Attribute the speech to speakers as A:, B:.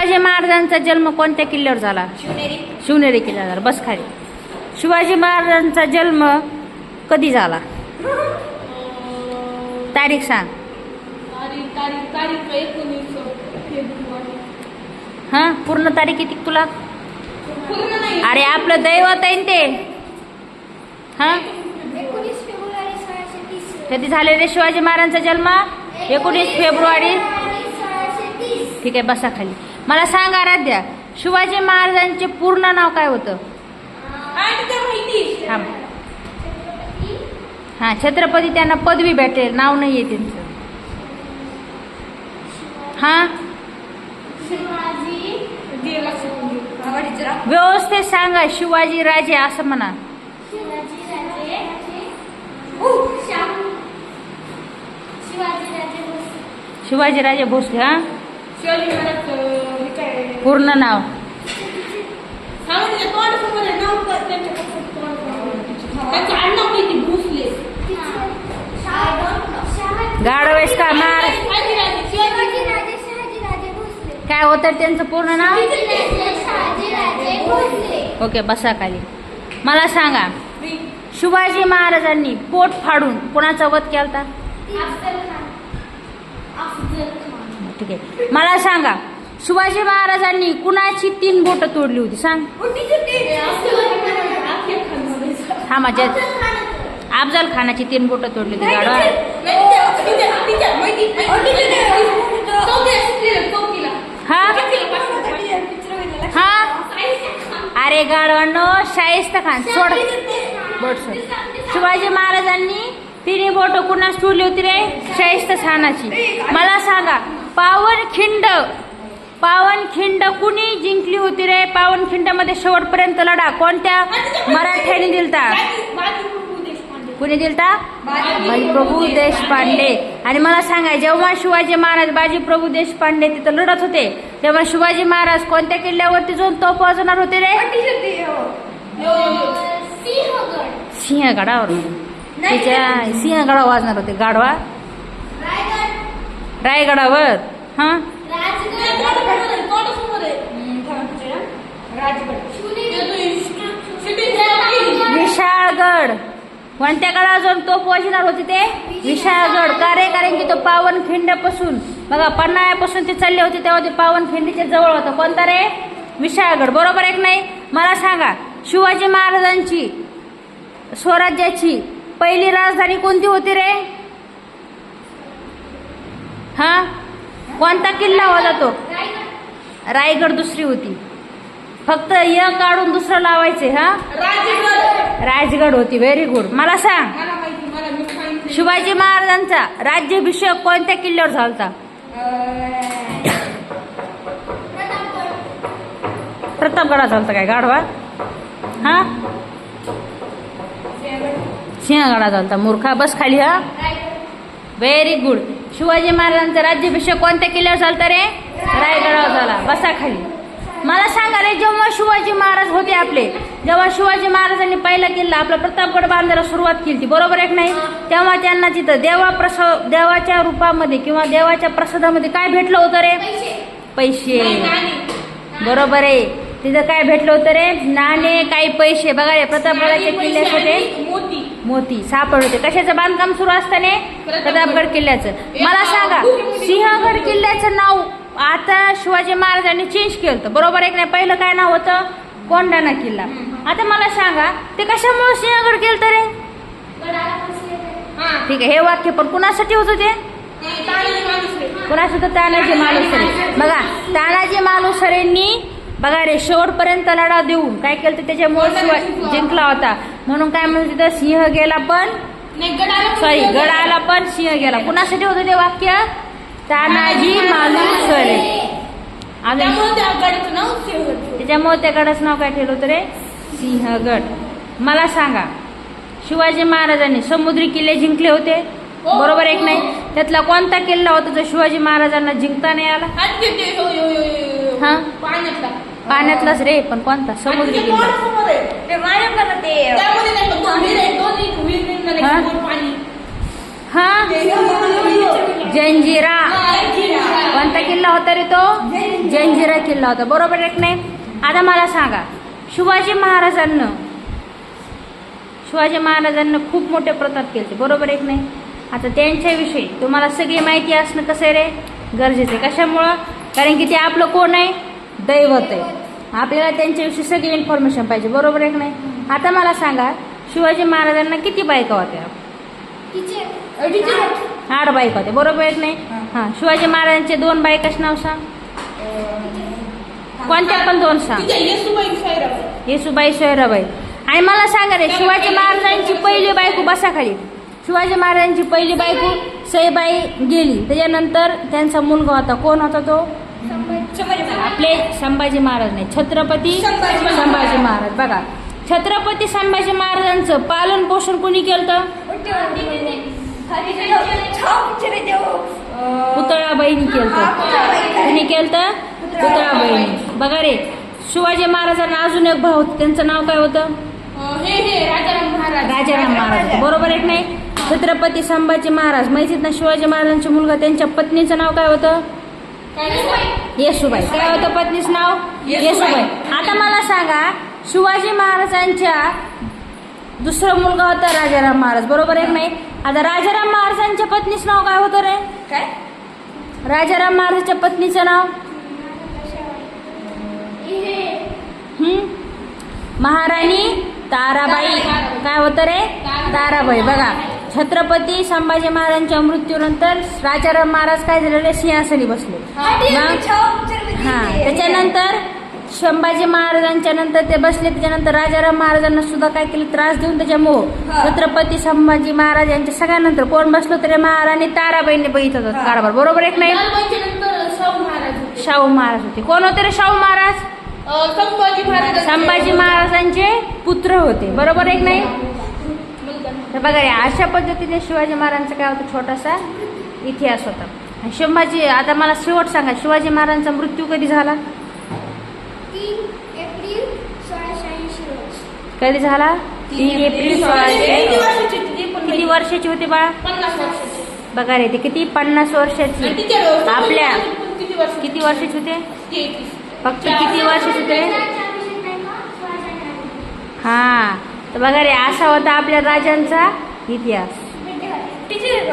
A: शिवाजी महाराजांचा जन्म कोणत्या किल्ल्यावर झाला?
B: शिवनेरी.
A: शिवनेरी किल्ल्यावर झाला. बस खाली. शिवाजी महाराजांचा जन्म कधी झाला? तारीख सांग. हां? पूर्ण तारीख किती तुला? अरे आपलं दैवत आहे ते. हां? कधी झाले रे शिवाजी महाराजांचा जन्म? एकोणीस फेब्रुवारी. ठीक आहे बसा खाली. मला सांग आराध्या शिवाजी महाराजांचे पूर्ण नाव काय होतं? थांब. हां छत्रपती त्यांना पदवी भेटेल नाव नाही आहे त्यांचं. हां. व्यवस्थित सांगा शिवाजी राजे असं म्हणा.
B: शिवाजी राजे उ, श्याम. शिवाजी राजे भोसले.
A: शिवाजी राजे भोसले हां
B: शिवाजी महाराज हे काय
A: पूर्ण नाव. आहेस का मार काय होतं त्यांचं पूर्ण नाव?
B: शहाजी राजे भोसले
A: ओके बसा खाली. मला सांगा शिवाजी महाराजांनी पोट फाडून कोणाचा वध केलता?
B: अफजल खान. अफजल खान.
A: ठीक आहे. मला सांगा शिवाजी महाराजांनी कुणाची तीन बोट तोडली होती सांग. हा माझ्या
B: अफजल खान
A: अफजल खानाची तीन बोट तोडली होती गाडवा. हा. हा. अरे गाडवांनो शाहिस्त खान सोड बोट सोड शिवाजी महाराजांनी तिन्ही बोट कुणास ठेवली होती रे शाहिस्त खानाची मला सांगा पावनखिंड पावनखिंड कुणी जिंकली होती रे? पावनखिंडमध्ये शेवटपर्यंत लढा. कोणत्या? मराठ्याने दिलता. कुणी दिलता? बाजीप्रभू देशपांडे. आणि मला सांगा जेव्हा शिवाजी महाराज बाजीप्रभू देशपांडे तिथं लढत होते तेव्हा शिवाजी महाराज कोणत्या किल्ल्यावरती जाऊन तो पोहोचणार होते रे? सिंहगडावर तिच्या सिंहगडावर वाजणार होते. गाढवा? रायगडावर. हा
B: राजगड तोंडासमोर आहे, तोंडासमोर आहे. हम्म, थांबा, टीचर, हा. राजगड.
A: विशाळगड. कोणत्या गडावर तो तोफ वाजणार होते ते? विशाळगड. का रे? कारण की तो पावनखिंड्यापासून बघा पन्हाळ्यापासून ते चालले होते तेव्हा ते पावनखिंडीच्या जवळ होतं. कोणता रे? विशाळगड. बरोबर एक नाही? मला सांगा शिवाजी महाराजांची स्वराज्याची पहिली राजधानी कोणती होती रे? हा? कोणता किल्ला होता तो?
B: रायगड
A: दुसरी होती. फक्त य काढून दुसरं लावायचे हा?
B: राजगड.
A: राजगड होती व्हेरी गुड मला सांग. शिवाजी महाराजांचा राज्याभिषेक कोणत्या किल्ल्यावर झालता?
B: अं, प्रतापगड
A: प्रतापगडात झालता काय गाढवा हा?
B: सिंहगड
A: सिंहगडात झालता मूर्खा. बस खाली हा? व्हेरी गुड शिवाजी महाराजांचा राज्याभिषेक कोणत्या किल्ल्यावर झालता रे? रायगडावर झाला. बसा खाली. मला सांगा रे जेव्हा शिवाजी महाराज होते आपले जेव्हा शिवाजी महाराजांनी पहिला किल्ला आपला प्रतापगड बांधायला सुरुवात केली बरोबर आहे की नाही? तेव्हा त्यांना तिथं देवा प्रस देवाच्या रूपामध्ये किंवा देवाच्या प्रसादामध्ये काय भेटलं होतं रे?
B: पैसे.
A: बरोबर आहे. तिथं काय भेटलं होतं रे? नाणे काही पैसे. बघा रे किल्ल्यात
B: पैसे
A: होते.
B: मोती.
A: सापड होते. कशाचं बांधकाम सुरू असताना प्रतापगड. किल्ल्याचं. मला सांगा सिंहगड किल्ल्याचं नाव आता शिवाजी महाराजांनी चेंज केलं होतं. बरोबर आहे की नाही पहिलं काय नाव होतं? कोंढाणा किल्ला. आता मला सांगा ते कशामुळे सिंहगड केलं रे. ठीक आहे हे वाक्य पण कुणासाठी होतं ते?
B: ते तानाजी मालुसरे.
A: बघा तानाजी मालुसरेंनी बघा रे शेवटपर्यंत लढा देऊन काय केलं तर त्याच्यामुळे शिवाय जिंकला होता. म्हणून काय म्हणत तिथं सिंह गेला पण सॉरी
B: बसले.
A: गडाला पण सिंह गेला. कुणासाठी होतं ते वाक्य? तानाजी मालुसरे. त्याच्यामुळे त्या गडाचं नाव काय ठेवलं होतं रे? सिंहगड. मला सांगा शिवाजी महाराजांनी समुद्री किल्ले जिंकले होते? बरोबर एक नाही? त्यातला कोणता किल्ला होता जो शिवाजी महाराजांना जिंकता नाही आला. हा?
B: पाण्यातला.
A: पाण्यातलाच रे पण कोणता? समुद्री किल्ला. हा? जंजिरा. कोणता किल्ला होता रे तो? जंजिरा किल्ला होता. बरोबर आहे नाही? आता मला सांगा शिवाजी महाराजांना शिवाजी महाराजांना खूप मोठे प्रताप केले बरोबर आहे नाही? आता त्यांच्याविषयी तुम्हाला सगळी माहिती असणं कसं आहे रे? गरजेचं आहे. कशामुळं? कारण की ते आपलं कोण आहे? दैवत आहे. आपल्याला त्यांच्याविषयी सगळी इन्फॉर्मेशन पाहिजे. बरोबर आहे नाही? आता मला सांगा शिवाजी महाराजांना किती बायका होत्या? आठ बायका होत्या बरोबर की नाही? हां. शिवाजी महाराजांचे दोन बायकाच नाव सांग? कोणत्या पण दोन सांग. येसुबाई सोयराबाई आणि मला सांगा रे शिवाजी महाराजांची पहिली बायको बसा खाली. शिवाजी महाराजांची पहिली बायको सईबाई गेली. त्याच्यानंतर त्यांचा मुलगा होता कोण होता तो? आपले संभाजी महाराज नाही छत्रपती
B: संभाजी
A: संभाजी महाराज. बघा छत्रपती संभाजी महाराजांचं पालन पोषण कोणी केलं पुतळाबाईंनी केलं कोणी केलं पुतळाबाईंनी. बघा रे शिवाजी महाराजांना अजून एक भाऊ होता, त्यांचं नाव काय होतं?
B: हे हे राजाराम महाराज.
A: बरोबर आहे की नाही छत्रपती संभाजी महाराज. माहितीत ना शिवाजी महाराजांचे मुलगा त्यांच्या पत्नीचं नाव काय होतं? येसुबाई. काय होतं पत्नीचं नाव.
B: येसुबाई.
A: आता मला सांगा शिवाजी महाराजांच्या दुसरं मुलगा होता राजाराम महाराज. बरोबर आहे नाही? आता राजाराम महाराजांच्या पत्नीचं नाव काय होतं रे?
B: काय?
A: राजाराम महाराजांच्या पत्नीचं नाव? हं? महाराणी ताराबाई. काय होतं रे? ताराबाई. बघा छत्रपती संभाजी महाराजांच्या मृत्यूनंतर राजाराम महाराज काय झालेले? सिंहासनी बसले. हा त्याच्यानंतर संभाजी महाराजांच्या नंतर ते बसले. त्याच्यानंतर राजाराम महाराजांना सुद्धा काय केलं? त्रास देऊन त्याच्यामुळं
B: हा.
A: छत्रपती संभाजी महाराज यांच्या सगळ्यानंतर कोण बसलो तरी महाराणी ताराबाईंनी बघितलं होतं कारभार. बरोबर आहे की नाही
B: शाहू महाराज होते.
A: कोण होते रे शाहू महाराज?
B: संभाजी महाराज
A: संभाजी महाराजांचे पुत्र होते. बरोबर आहे की नाही तर बघा रे अशा पद्धतीने शिवाजी महाराजांचा काय होता? छोटासा इतिहास होता. संभाजी आता मला शेवट सांगा शिवाजी महाराजांचा मृत्यू कधी झाला? कधी झाला? तीन एप्रिल सोळाशे किती. वर्षाची होते बाळा? बघा रे ते किती पन्नास वर्षाची. आपल्या
B: किती वर्ष
A: किती वर्षाचे होते. फक्त किती वर्षाचे होते? हा. तर बघा रे असा होता आपल्या राजांचा इतिहास.